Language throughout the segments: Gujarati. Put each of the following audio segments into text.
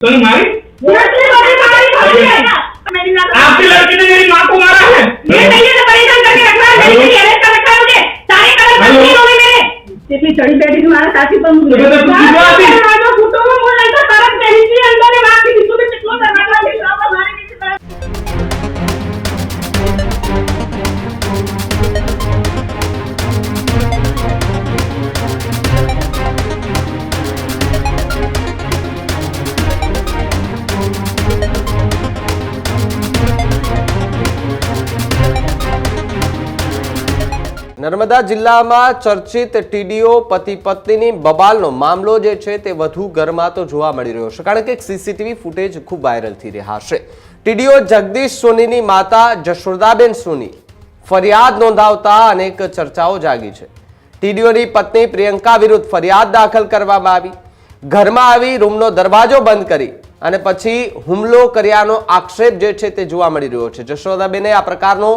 तुम मारी लड़की मारी मारी आपकी लड़की ने मेरी माँ को मारा है मैं नहीं है तो परेशान करके रख रहा है मेरी मेरी अरेस्ट कर रखा है मुझे सारे कलर बदली हो गए मेरे इतनी चढ़ी बैठी तुम्हारा साथी बन गया નર્મદા જિલ્લામાં ચર્ચિત ટીડીઓ પતિ પત્નીની બબાલનો મામલો જે છે તે વધુ ગરમાતો જોવા મળી રહ્યો છે. કારણ કે સીસીટીવી ફૂટેજ ખૂબ વાયરલ થઈ રહ્યા છે. ટીડીઓ જગદીશ સોનીની માતા જશોદાબેન સોની ફરિયાદ નોંધાવતા અનેક ચર્ચાઓ જાગી છે. ટીડીઓની પત્ની પ્રિયંકા વિરુદ્ધ ફરિયાદ દાખલ કરવામાં આવી. ઘરમાં આવી રૂમનો દરવાજો બંધ કરી અને પછી હુમલો કર્યાનો આક્ષેપ જે છે તે જોવા મળી રહ્યો છે. જશોદાબેને આ પ્રકારનો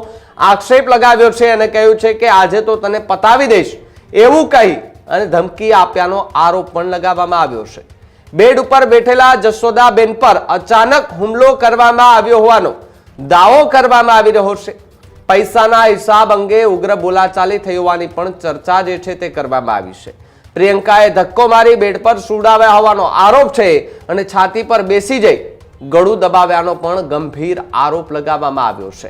આક્ષેપ લગાવ્યો છે અને કહ્યું છે કે આજે તો તને પતાવી દઈશ. એવું કહી અને ધમકી આપ્યાનો આરોપ પણ લગાવવામાં આવ્યો છે. બેડ ઉપર બેઠેલા જશોદાબેન પર અચાનક હુમલો કરવામાં આવ્યો હોવાનો દાવો કરવામાં આવી રહ્યો છે. પૈસાના હિસાબ અંગે ઉગ્ર બોલાચાલી થઈ હોવાની પણ ચર્ચા જે છે તે કરવામાં આવી છે. પ્રિયંકાએ ધક્કો મારી બેડ પર સુડાવ્યા હોવાનો આરોપ છે અને છાતી પર બેસી જઈ ગળું દબાવ્યાનો પણ ગંભીર આરોપ લગાવવામાં આવ્યો છે.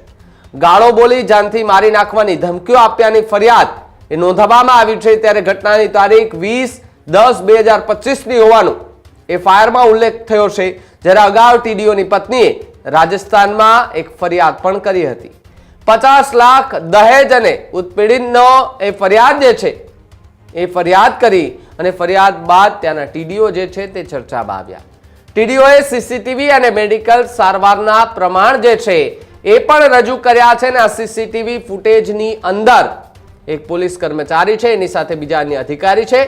ગાળો બોલી જાનથી મારી નાખવાની ધમકીઓ આપ્યાની ફરિયાદ એ નોંધવામાં આવી છે ત્યારે ઘટનાની તારીખ વીસ દસ બે હજાર પચીસની હોવાનું એફઆઈઆરમાં ઉલ્લેખ થયો છે, જ્યારે અગાઉ ટીડીઓની પત્નીએ રાજસ્થાનમાં એક ફરિયાદ પણ કરી હતી. પચાસ લાખ દહેજ અને ઉત્પીડનનો એ ફરિયાદ જે છે એ ફરિયાદ કરી અને ફરિયાદ બાદ ત્યાંના ટીડીઓ જે છે તે ચર્ચામાં આવ્યા. ટીડીઓએ સીસીટીવી અને મેડિકલ સારવારના પ્રમાણ જે છે એ પણ રજૂ કર્યા છે અને આ સીસીટીવી ફૂટેજની અંદર એક પોલીસ કર્મચારી છે, એની સાથે બીજા અન્ય અધિકારી છે.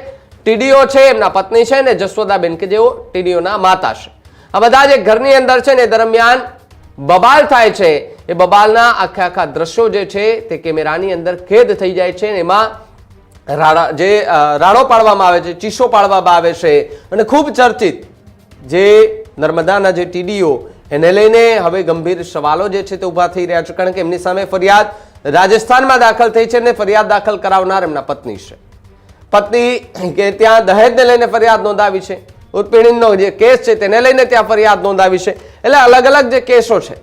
ટીડીઓ છે, એમના પત્ની છે અને જસવદાબેન કે જેઓ ટીડીઓના માતા છે. આ બધા જે ઘરની અંદર છે ને દરમિયાન બબાલ થાય છે. એ બબાલના આખા આખા દ્રશ્યો જે છે તે કેમેરાની અંદર કેદ થઈ જાય છે એમાં રાડા, જે રાડો પાડવામાં આવે છે, ચીસો પાડવામાં આવે છે અને ખૂબ ચર્ચિત જે નર્મદાના જે ટીડીઓ, એને લઈને હવે ગંભીર સવાલો જે છે તે ઊભા થઈ રહ્યા છે, કારણ કે એમની સામે ફરિયાદ રાજસ્થાનમાં દાખલ થઈ છે અને ફરિયાદ દાખલ કરાવનાર એમના પત્ની છે. પત્ની કે ત્યાં દહેજને લઈને ફરિયાદ નોંધાવી છે. ઉત્પીડનનો જે કેસ છે તેને લઈને ત્યાં ફરિયાદ નોંધાવી છે. એટલે અલગ અલગ જે કેસો છે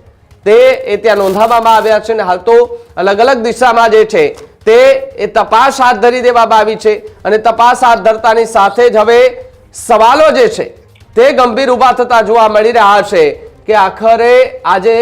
તે એ ત્યાં નોંધાવવામાં આવ્યા છે અને હાલ તો અલગ અલગ દિશામાં જે છે તે એ તપાસ હાથ ધરી દેવામાં આવી છે અને તપાસ હાથ ધરતાની સાથે જ હવે સવાલો જે છે તે ગંભીર ઊભા થતા જોવા મળી રહ્યા છે કે આખરે આજે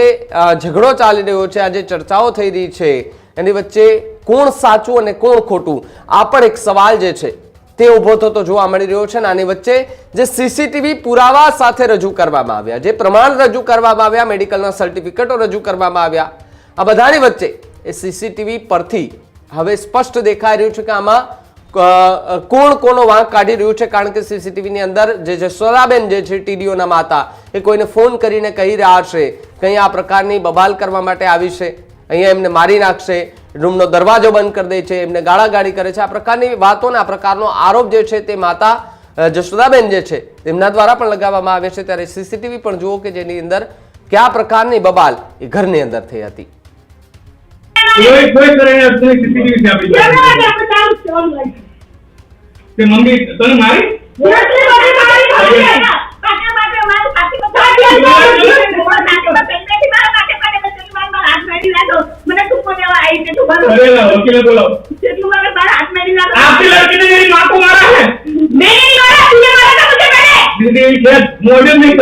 ઝઘડો ચાલી રહ્યો છે, આજે ચર્ચાઓ થઈ રહી છે. એની વચ્ચે કોણ સાચું અને કોણ ખોટું? આ પણ એક સવાલ જે છે તે ઊભો થતો જોવા મળી રહ્યો છે અને આની વચ્ચે જે સીસીટીવી પુરાવા સાથે રજૂ કરવામાં આવ્યા, જે પ્રમાણ રજૂ કરવામાં આવ્યા, મેડિકલના સર્ટિફિકેટો રજૂ કરવામાં આવ્યા, આ બધાની વચ્ચે એ સીસીટીવી પરથી હવે સ્પષ્ટ દેખાઈ રહ્યું છે કે આમાં કોણ કોનો વાંક કાઢી રહ્યું છે? કારણ કે સીસીટીવીની અંદર જે જશોદાબેન જે છે, ટીડીઓના માતા, એ કોઈને ફોન કરીને કહી રહ્યા છે કે અહીંયા આ પ્રકારની બબાલ કરવા માટે આવી છે. અહીંયા એમને મારી નાખશે, રૂમનો દરવાજો બંધ કરી દે છે, એમને ગાળાગાળી કરે છે. આ પ્રકારની વાતોના પ્રકારનો આરોપ જે છે તે માતા જશોદાબેન જે છે તેમના દ્વારા પણ લગાવવામાં આવે છે. ત્યારે સીસીટીવી પણ જુઓ કે જેની અંદર કયા પ્રકારની બબાલ એ ઘરની અંદર થઈ હતી. કોઈ કોઈ કરીને અર્થની સીસીટીવી છે આપણી પાસે તે મમ્મી તને મારી? વકીલે નહીં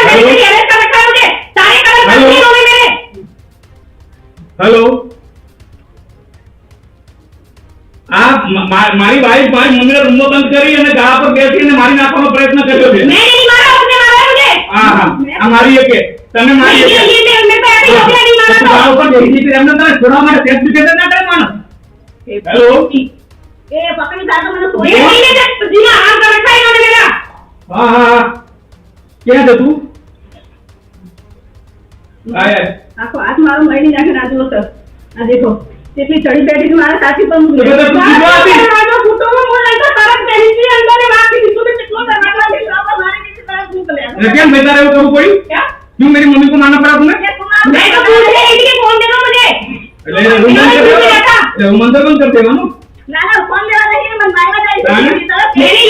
મારી વાઈફ મારી મમ્મીને રૂમમાં બંધ કરી અને ગાળા પર બેસીને મારી નાખવાનો પ્રયત્ન કર્યો છે. મારી એક તમે મારી એમને તમે છોડવા માટે સેફ ના કરે માણસ. હેલો તું આખો હાથ મારો મળી નાખે રાજુ સર આ દેખો. કેટલી ચડી બેઠી છે મારા સાથી પર મૂકી એ બધા તું જીવવા હતી? મારો કુટુંબ હું લઈ તો તરત બેસી ગઈ અંદર ને વાગી દીધું તો કેટલો દરવાજો છે બાબા મારી નીચે તરત મોકલ્યા એટલે કેમ બેટા એવું કરવું પડ્યું क्या क्यों मेरी मम्मी को मानना पड़ा तुम्हें मैं तो पूछ रही थी कि फोन दे दो मुझे એટલે એને રૂમ બંધ કરી દેવાનો? એટલે રૂમ બંધ બંધ કરી દેવાનો ना ना फोन देना नहीं है मन मांगा हाँ? जाए मैंने ये बोला गलती